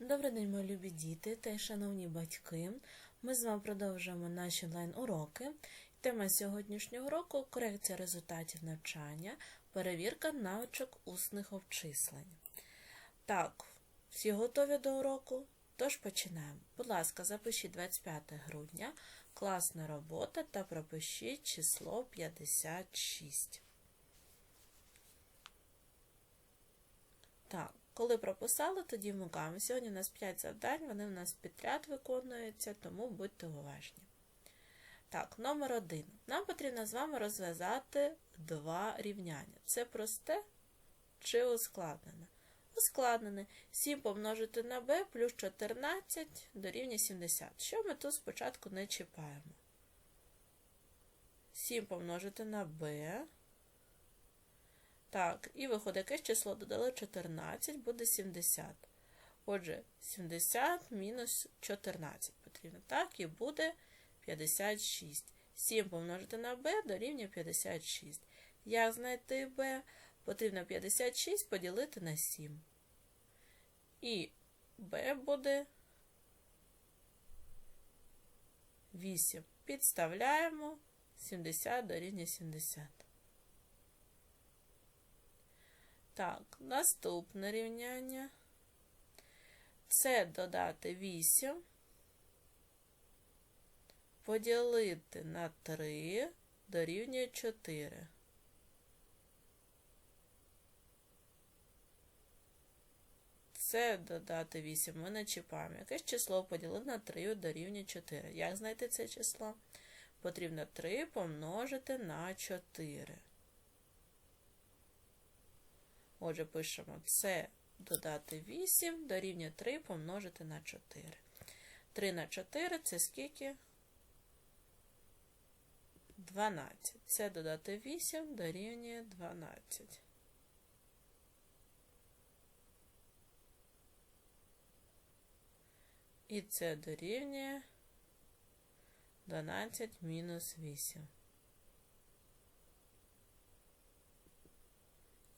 Добрий день, мої любі діти та шановні батьки. Ми з вами продовжуємо наші онлайн-уроки. Тема сьогоднішнього року корекція результатів навчання, перевірка навичок усних обчислень. Так, всі готові до уроку? Тож починаємо. Будь ласка, запишіть 25 грудня, класна робота та пропишіть число 56. Так, коли прописали, тоді вмикаємо. Сьогодні у нас 5 завдань, вони у нас підряд виконуються, тому будьте уважні. Так, номер один. Нам потрібно з вами розв'язати два рівняння. Це просте чи ускладнене? Ускладнене. 7 помножити на b плюс 14 дорівнює 70. Що ми тут спочатку не чіпаємо? 7 помножити на b. Так, і виходить, якесь число додали 14, буде 70. Отже, 70 мінус 14 потрібно. Так, і буде 56. 7 помножити на b дорівнює 56. Як знайти b? Потрібно 56 поділити на 7. І b буде 8. Підставляємо 70 дорівнює 70. Так, наступне рівняння. Це додати 8, поділити на 3 дорівнює 4. Це додати 8 ми не чіпаємо. Якесь число поділити на 3 дорівнює 4. Як знайти це число? Потрібно 3 помножити на 4. Отже, пишемо це додати 8 дорівнює 3 помножити на 4. 3 на 4 це скільки? 12. Це додати 8 дорівнює 12. І це дорівнює 12 мінус 8.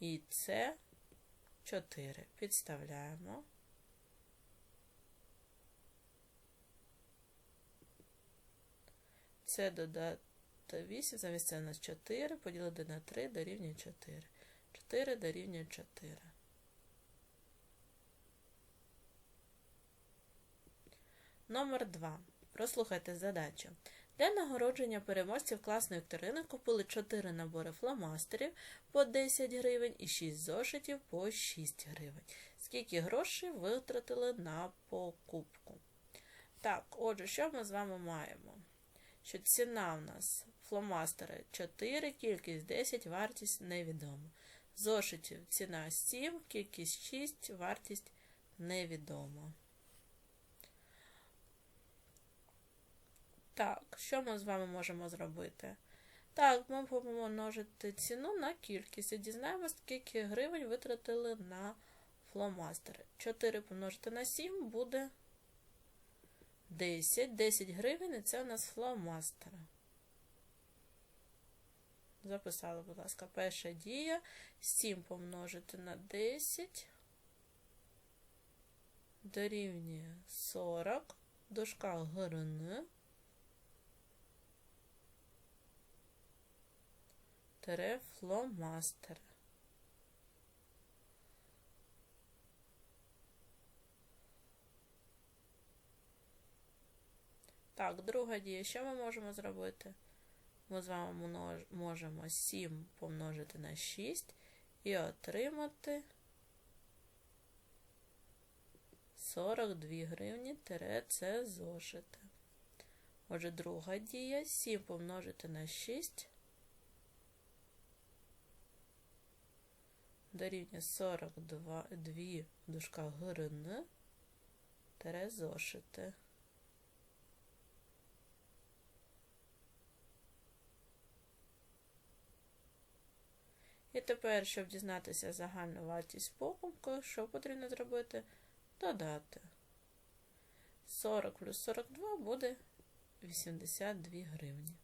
І це 4. Підставляємо. Це додати 8, замість це у нас 4, поділити на 3 дорівнює 4. 4 дорівнює 4. Номер 2. Прослухайте задачу. Для нагородження переможців класної вікторини купили 4 набори фломастерів по 10 гривень і 6 зошитів по 6 гривень. Скільки грошей витратили на покупку? Так, отже, що ми з вами маємо? Що ціна у нас фломастери 4, кількість 10, вартість невідома. Зошитів ціна 7, кількість 6, вартість невідома. Так, що ми з вами можемо зробити? Так, ми помножити ціну на кількість і дізнаємося, скільки гривень витратили на фломастери. 4 помножити на 7 буде 10. 10 гривень і це у нас фломастери. Записали, будь ласка, перша дія. 7 помножити на 10. Дорівнює 40. В дужках ГРН. Тире фломастер. Так, друга дія. Що ми можемо зробити? Ми з вами можемо 7 помножити на 6 і отримати 42 гривні тире це зошити. Отже, друга дія 7 помножити на 6 дорівнює 42 2 в дужках ГРН зошити. І тепер, щоб дізнатися загальну вартість покупки, що потрібно зробити? Додати. 40 плюс 42 буде 82 гривні.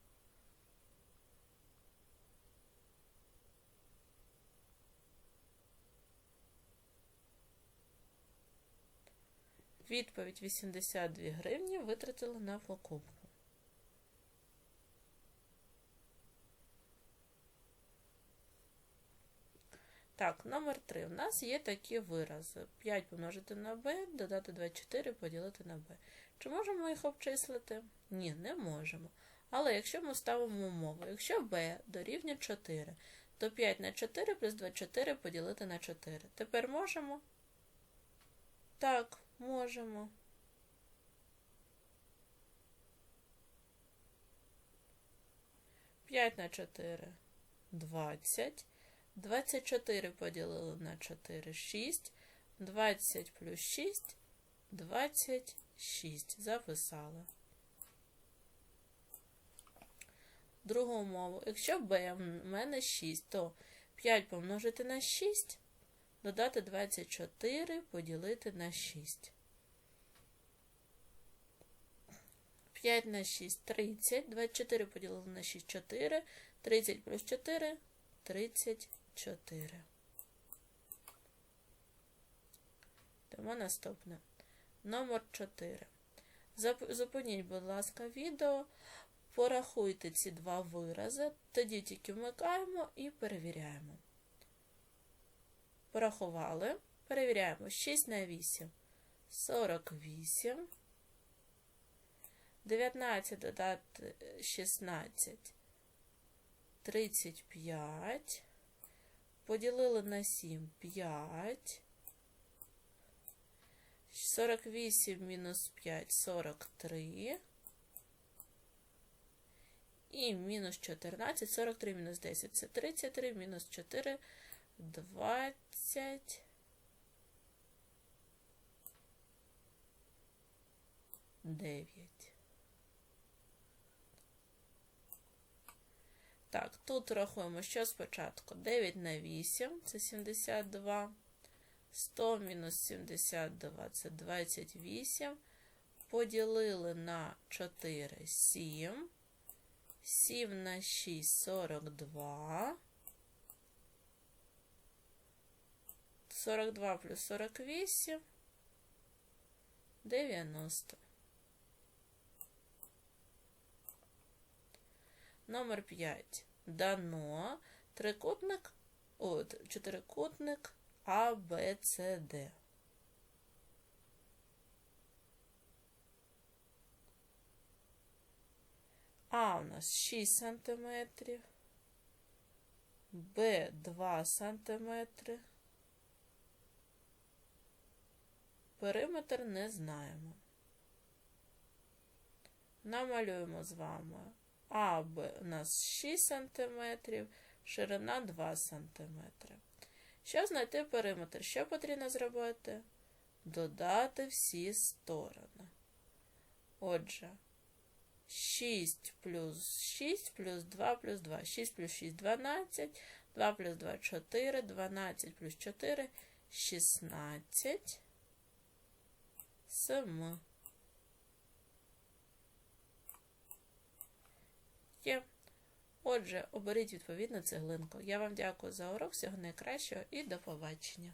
Відповідь 82 гривні витратили на покупку. Так, номер 3. У нас є такі вирази. 5 помножити на b, додати 24, поділити на b. Чи можемо їх обчислити? Ні, не можемо. Але якщо ми ставимо умову, якщо b дорівнює 4, то 5 на 4 плюс 24 поділити на 4. Тепер можемо? Так, можемо. П'ять на 4 – 20. 24 поділили на 4 – 6. 20 плюс 6 – 26. Записали. Другу умову. Якщо b в мене 6, то 5 помножити на 6, додати 24, поділити на 6. 5 на 6 – 30. 24 поділили на 6 – 4. 30 плюс 4 – 34. Тому наступне. Номер 4. Зупиніть, будь ласка, відео. Порахуйте ці два вирази, тоді тільки вмикаємо і перевіряємо. Порахували. Перевіряємо 6 на 8 48. 19 додати 16 35. Поділили на 7 5. 48 мінус 5 43. І мінус 14, 43 мінус 10 це 33, мінус 4 20. Дев'ять. Так, тут рахуємо, що спочатку 9 на 8 це 72. 100 мінус 72 це 28. Поділили на 4 7. 7 на 6 42. 42 плюс 48 90. Номер 5. Дано трикутник, от, чотирикутник А, Б, С, Д. А у нас 6 сантиметрів, Б 2 сантиметри. Периметр не знаємо. Намалюємо з вами АБ у нас 6 см, ширина 2 см. Щоб знайти периметр, що потрібно зробити? Додати всі сторони. Отже, 6 плюс 6 плюс 2 плюс 2. 6 плюс 6 12, 2 плюс 2 4, 12 плюс 4 16, 7. Є. Отже, оберіть відповідну цеглинку. Я вам дякую за урок, всього найкращого і до побачення.